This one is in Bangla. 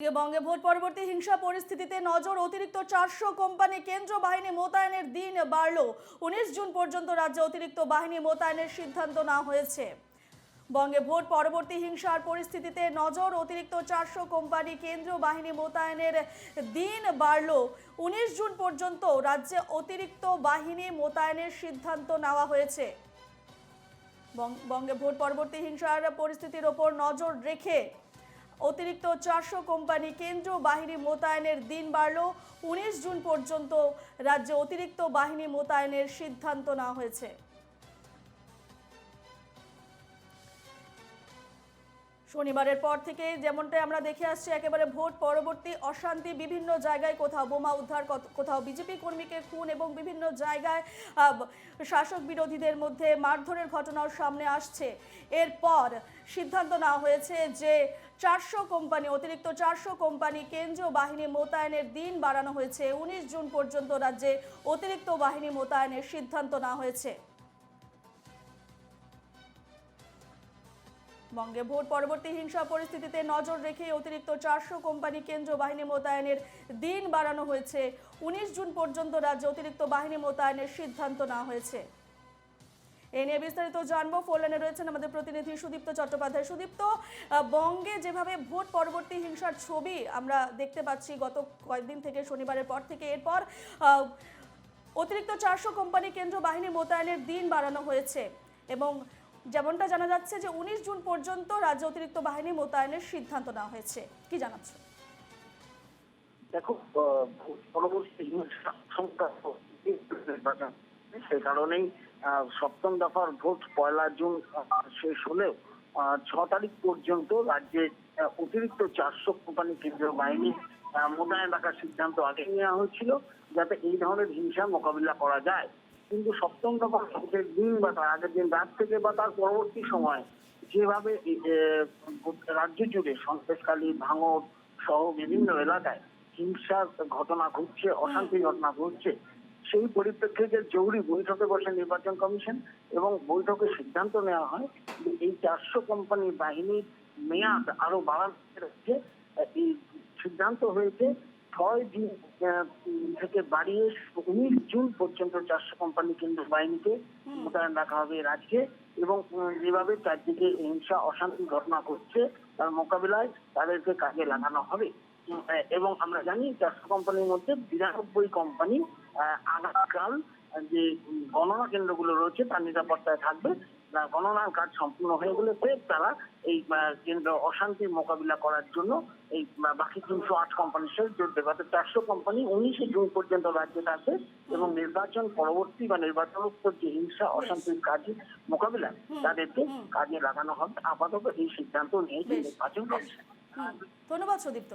বঙ্গে ভোট পরবর্তী হিংসা পরিস্থিতিতে নজর অতিরিক্ত চারশো কোম্পানি কেন্দ্র বাহিনী মোতায়েনের দিন বাড়ল। উনিশ জুন পর্যন্ত রাজ্যে অতিরিক্ত বাহিনী মোতায়েনের সিদ্ধান্ত নেওয়া হয়েছে। বঙ্গে ভোট পরবর্তী হিংসার পরিস্থিতিতে নজর অতিরিক্ত চারশো কোম্পানি কেন্দ্রীয় বাহিনী মোতায়েনের দিন বাড়ল। উনিশ জুন পর্যন্ত রাজ্যে অতিরিক্ত বাহিনী মোতায়েনের সিদ্ধান্ত নেওয়া হয়েছে। বঙ্গে ভোট পরবর্তী হিংসার পরিস্থিতির ওপর নজর রেখে অতিরিক্ত চারশো কোম্পানি কেন্দ্র বাহিনী মোতায়েনের দিন বাড়ল। উনিশ জুন পর্যন্ত রাজ্যে অতিরিক্ত বাহিনী মোতায়েনের সিদ্ধান্ত নেওয়া হয়েছে। শনিবারের পর থেকে যেমনটা আমরা দেখে আসছি, একেবারে ভোট, পরবর্তী অশান্তি বিভিন্ন জায়গায় কোথাও বোমা উদ্ধার কোথাও বিজেপি কর্মীকে খুন এবং বিভিন্ন জায়গায় শাসক বিরোধীদের মধ্যে মারধরের ঘটনাও সামনে আসছে। এরপর সিদ্ধান্ত নেওয়া হয়েছে যে চারশো কোম্পানি, অতিরিক্ত চারশো কোম্পানি কেন্দ্রীয় বাহিনী মোতায়েনের দিন বাড়ানো হয়েছে। উনিশ জুন পর্যন্ত রাজ্যে অতিরিক্ত বাহিনী মোতায়েনের সিদ্ধান্ত নেওয়া হয়েছে। বঙ্গে ভোট পরবর্তী হিংসা পরিস্থিতিতে নজর রেখে অতিরিক্ত চারশো কোম্পানি কেন্দ্র বাহিনী মোতায়েনের দিন বাড়ানো হয়েছে। উনিশ জুন পর্যন্ত রাজ্যে অতিরিক্ত বাহিনী মোতায়েনের সিদ্ধান্ত নেওয়া হয়েছে। এ নিয়ে বিস্তারিত জানব। ফোন লাইনে রয়েছেন আমাদের প্রতিনিধি সুদীপ্ত চট্টোপাধ্যায়। সুদীপ্ত বঙ্গে যেভাবে ভোট পরবর্তী হিংসার ছবি আমরা দেখতে পাচ্ছি গত কয়েকদিন থেকে শনিবারের পর থেকে, এরপর অতিরিক্ত চারশো কোম্পানি কেন্দ্র বাহিনী মোতায়েনের দিন বাড়ানো হয়েছে এবং যেমনটা জানা যাচ্ছে যে উনিশ জুন পর্যন্ত রাজ্য অতিরিক্ত বাহিনী মোতায়েনের সিদ্ধান্ত নেওয়া হয়েছে। কি জানাচ্ছ? দেখো পরবর্তী সেই কারণেই সপ্তম দফার ভোট পয়লা জুন শেষ হলেও ছ তারিখ পর্যন্ত রাজ্যে অতিরিক্ত চারশো কোম্পানি কেন্দ্রীয় বাহিনী মোতায়েন রাখার সিদ্ধান্ত আগে নেওয়া হয়েছিল, যাতে এই ধরনের হিংসা মোকাবিলা করা যায়। কিন্তু সপ্তম দফার ভোটের দিন বা তার আগের দিন রাত থেকে বা তার পরবর্তী সময় যেভাবে রাজ্য জুড়ে সন্ত্রাসকালী ভাঙর সহ বিভিন্ন এলাকায় হিংসার ঘটনা ঘটছে অশান্তির ঘটনা ঘটছে সেই পরিপ্রেক্ষিতে জরুরি বৈঠকে বসে নির্বাচন কমিশন এবং বৈঠকে সিদ্ধান্ত নেওয়া হয় যে এই চারশো কোম্পানি বাহিনীর মেয়াদ আরও বাড়ানো হচ্ছে এই সিদ্ধান্ত হয়েছে ছয় দিন থেকে বাড়িয়ে উনিশ জুন পর্যন্ত চারশো কোম্পানি কেন্দ্র বাহিনীকে মোতায়েন রাখা হবে রাজ্যে এবং যেভাবে চারদিকে হিংসা অশান্তি ঘটনা ঘটছে তার মোকাবিলায় তাদেরকে কাজে লাগানো হবে। এবং আমরা জানি চারশো কোম্পানির মধ্যে বিরানব্বই কোম্পানি আগামীকাল যে গণনা কেন্দ্রগুলো রয়েছে তার নিরাপত্তায় থাকবে। গণনার কাজ সম্পূর্ণ হয়ে গেলে ফের তারা এই কেন্দ্র অশান্তির মোকাবিলা করার জন্য এই বাকি তিনশো আট কোম্পানির সাথে জোট দেবে অর্থাৎ চারশো কোম্পানি উনিশে জুন পর্যন্ত রাজ্যে থাকবে এবং নির্বাচন পরবর্তী বা নির্বাচনোত্তর যে হিংসা অশান্তির কাজে মোকাবিলা তাদেরকে কাজে লাগানো হবে। আপাতত এই সিদ্ধান্ত নিয়েছে নির্বাচন কমিশন। ধন্যবাদ সুদীপ্ত।